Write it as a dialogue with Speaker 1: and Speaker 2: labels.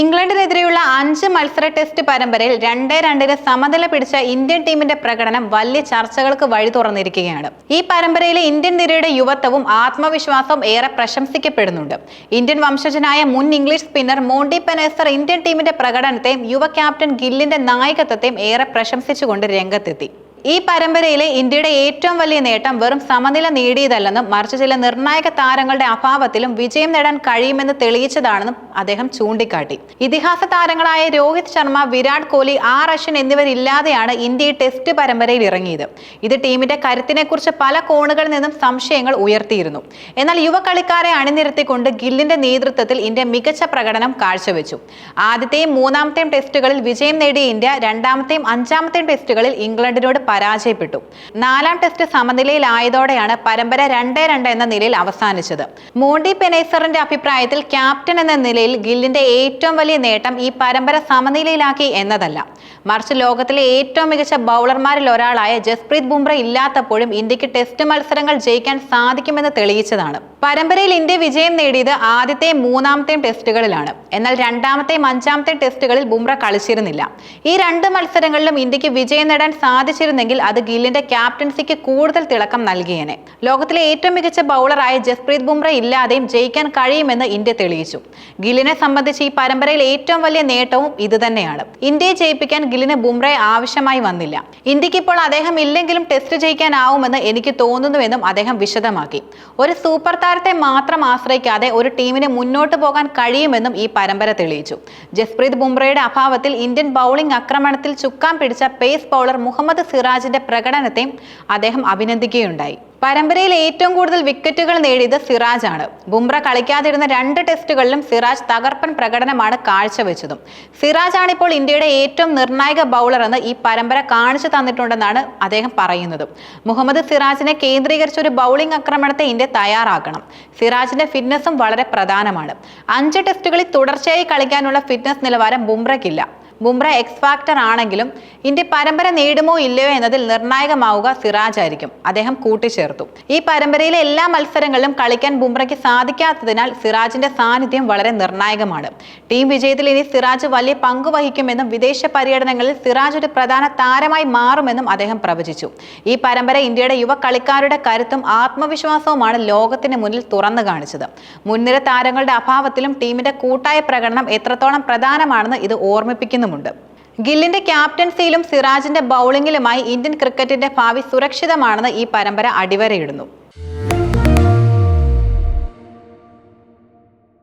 Speaker 1: ഇംഗ്ലണ്ടിനെതിരെയുള്ള അഞ്ച് മത്സര ടെസ്റ്റ് പരമ്പരയിൽ രണ്ടേ രണ്ടിന് സമനില പിടിച്ച ഇന്ത്യൻ ടീമിന്റെ പ്രകടനം വലിയ ചർച്ചകൾക്ക് വഴി തുറന്നിരിക്കുകയാണ്. ഈ പരമ്പരയിലെ ഇന്ത്യൻ നിരയുടെ യുവത്വവും ആത്മവിശ്വാസവും ഏറെ പ്രശംസിക്കപ്പെടുന്നുണ്ട്. ഇന്ത്യൻ വംശജനായ മുൻ English spinner Monty Panesar Indian ടീമിന്റെ പ്രകടനത്തെയും യുവ ക്യാപ്റ്റൻ ഗില്ലിന്റെ നായകത്വത്തെയും ഏറെ പ്രശംസിച്ചുകൊണ്ട് രംഗത്തെത്തി. ഈ പരമ്പരയിലെ ഇന്ത്യയുടെ ഏറ്റവും വലിയ നേട്ടം വെറും സമനില നേടിയതല്ലെന്നും മറിച്ച് ചില നിർണായക താരങ്ങളുടെ അഭാവത്തിലും വിജയം നേടാൻ കഴിയുമെന്ന് തെളിയിച്ചതാണെന്നും അദ്ദേഹം ചൂണ്ടിക്കാട്ടി. ഇതിഹാസ താരങ്ങളായ രോഹിത് ശർമ്മ വിരാട് കോഹ്ലി ആർ അശ്വിൻ എന്നിവരില്ലാതെയാണ് ഇന്ത്യ ടെസ്റ്റ് പരമ്പരയിൽ ഇറങ്ങിയത്. ഇത് ടീമിന്റെ കരുത്തിനെക്കുറിച്ച് പല കോണുകളിൽ നിന്നും സംശയങ്ങൾ ഉയർത്തിയിരുന്നു. എന്നാൽ യുവ കളിക്കാരെ അണിനിരത്തിക്കൊണ്ട് ഗില്ലിന്റെ നേതൃത്വത്തിൽ ഇന്ത്യ മികച്ച പ്രകടനം കാഴ്ചവെച്ചു. ആദ്യത്തെയും മൂന്നാമത്തെയും ടെസ്റ്റുകളിൽ വിജയം നേടിയ ഇന്ത്യ രണ്ടാമത്തെയും അഞ്ചാമത്തെയും ടെസ്റ്റുകളിൽ ഇംഗ്ലണ്ടിനോട് പരാജയപ്പെട്ടു. നാലാം ടെസ്റ്റ് സമനിലയിലായതോടെയാണ് പരമ്പര രണ്ടേ രണ്ട് എന്ന നിലയിൽ അവസാനിച്ചത്. മോണ്ടി പെനേസറിന്റെ അഭിപ്രായത്തിൽ ക്യാപ്റ്റൻ എന്ന നിലയിൽ ഗില്ലിന്റെ ഏറ്റവും വലിയ നേട്ടം ഈ പരമ്പര സമനിലയിലാക്കി എന്നതല്ല. മറിച്ച് ലോകത്തിലെ ഏറ്റവും മികച്ച ബൗളർമാരിൽ ഒരാളായ ജസ്പ്രീത് ബുംറ ഇല്ലാത്തപ്പോഴും ഇന്ത്യയ്ക്ക് ടെസ്റ്റ് മത്സരങ്ങൾ ജയിക്കാൻ സാധിക്കുമെന്ന് തെളിയിച്ചതാണ്. പരമ്പരയിൽ ഇന്ത്യ വിജയം നേടിയത് ആദ്യത്തെയും മൂന്നാമത്തെയും ടെസ്റ്റുകളിലാണ്. എന്നാൽ രണ്ടാമത്തെയും അഞ്ചാമത്തെയും ടെസ്റ്റുകളിൽ ബുംറ കളിച്ചിരുന്നില്ല. ഈ രണ്ട് മത്സരങ്ങളിലും ഇന്ത്യയ്ക്ക് വിജയം നേടാൻ സാധിച്ചിരുന്നെങ്കിൽ അത് ഗില്ലിന്റെ ക്യാപ്റ്റൻസിക്ക് കൂടുതൽ തിളക്കം നൽകിയേനെ. ലോകത്തിലെ ഏറ്റവും മികച്ച ബൗളറായ ജസ്പ്രീത് ബുംറ ഇല്ലാതെയും ജയിക്കാൻ കഴിയുമെന്ന് ഇന്ത്യ തെളിയിച്ചു. ഗില്ലിനെ സംബന്ധിച്ച് ഈ പരമ്പരയിൽ ഏറ്റവും വലിയ നേട്ടവും ഇതുതന്നെയാണ് ഇന്ത്യയെ ജയിപ്പിക്കാൻ ഗില്ലിന് ബുംറയെ ആവശ്യമായി വന്നില്ല. ഇന്ത്യയ്ക്ക് ഇപ്പോൾ അദ്ദേഹം ഇല്ലെങ്കിലും ടെസ്റ്റ് ജയിക്കാനാവുമെന്ന് എനിക്ക് തോന്നുന്നുവെന്നും അദ്ദേഹം വിശദമാക്കി. ഒരു സൂപ്പർ താരത്തെ മാത്രം ആശ്രയിക്കാതെ ഒരു ടീമിന് മുന്നോട്ട് പോകാൻ കഴിയുമെന്നും ഈ പരമ്പര തെളിയിച്ചു. ജസ്പ്രീത് ബുംറയുടെ അഭാവത്തിൽ ഇന്ത്യൻ ബൗളിംഗ് ആക്രമണത്തിൽ ചുക്കാൻ പിടിച്ച പേസ് ബൗളർ മുഹമ്മദ് സിറാജിന്റെ പ്രകടനത്തെയും അദ്ദേഹം അഭിനന്ദിക്കുകയുണ്ടായി. പരമ്പരയിൽ ഏറ്റവും കൂടുതൽ വിക്കറ്റുകൾ നേടിയത് സിറാജ് ആണ് ബുംറ കളിക്കാതിരുന്ന രണ്ട് ടെസ്റ്റുകളിലും സിറാജ് തകർപ്പൻ പ്രകടനമാണ് കാഴ്ചവെച്ചതും. സിറാജ് ആണ് ഇപ്പോൾ ഇന്ത്യയുടെ ഏറ്റവും നിർണായക ബൗളർ എന്ന് ഈ പരമ്പര കാണിച്ചു തന്നിട്ടുണ്ടെന്നാണ് അദ്ദേഹം പറയുന്നത്. മുഹമ്മദ് സിറാജിനെ കേന്ദ്രീകരിച്ച ഒരു ബൗളിംഗ് ആക്രമണത്തെ ഇന്ത്യ തയ്യാറാക്കണം. സിറാജിന്റെ ഫിറ്റ്നസും വളരെ പ്രധാനമാണ്. അഞ്ച് ടെസ്റ്റുകളിൽ തുടർച്ചയായി കളിക്കാനുള്ള ഫിറ്റ്നസ് നിലവാരം ബുംറയ്ക്കില്ല. ബുംറ എക്സ് ഫാക്ടർ ആണെങ്കിലും ഇന്ത്യ പരമ്പര നേടുമോ ഇല്ലയോ എന്നതിൽ നിർണായകമാവുക സിറാജ് ആയിരിക്കും അദ്ദേഹം കൂട്ടിച്ചേർത്തു. ഈ പരമ്പരയിലെ എല്ലാ മത്സരങ്ങളിലും കളിക്കാൻ ബുംറയ്ക്ക് സാധിക്കാത്തതിനാൽ സിറാജിന്റെ സാന്നിധ്യം വളരെ നിർണായകമാണ്. ടീം വിജയത്തിൽ ഇനി സിറാജ് വലിയ പങ്ക് വഹിക്കുമെന്നും വിദേശ പര്യടനങ്ങളിൽ സിറാജ് ഒരു പ്രധാന താരമായി മാറുമെന്നും അദ്ദേഹം പ്രവചിച്ചു. ഈ പരമ്പര ഇന്ത്യയുടെ യുവ കളിക്കാരുടെ കരുത്തും ആത്മവിശ്വാസവുമാണ് ലോകത്തിന് മുന്നിൽ തുറന്നു കാണിച്ചത്. മുൻനിര താരങ്ങളുടെ അഭാവത്തിലും ടീമിന്റെ കൂട്ടായ പ്രകടനം എത്രത്തോളം പ്രധാനമാണെന്ന് ഇത് ഓർമ്മിപ്പിക്കുന്നുമുണ്ട് ഗില്ലിന്റെ ക്യാപ്റ്റൻസിയിലും സിറാജിന്റെ ബൗളിംഗിലുമായി ഇന്ത്യൻ ക്രിക്കറ്റിന്റെ ഭാവി സുരക്ഷിതമാണെന്ന് ഈ പരമ്പര അടിവരയിടുന്നു.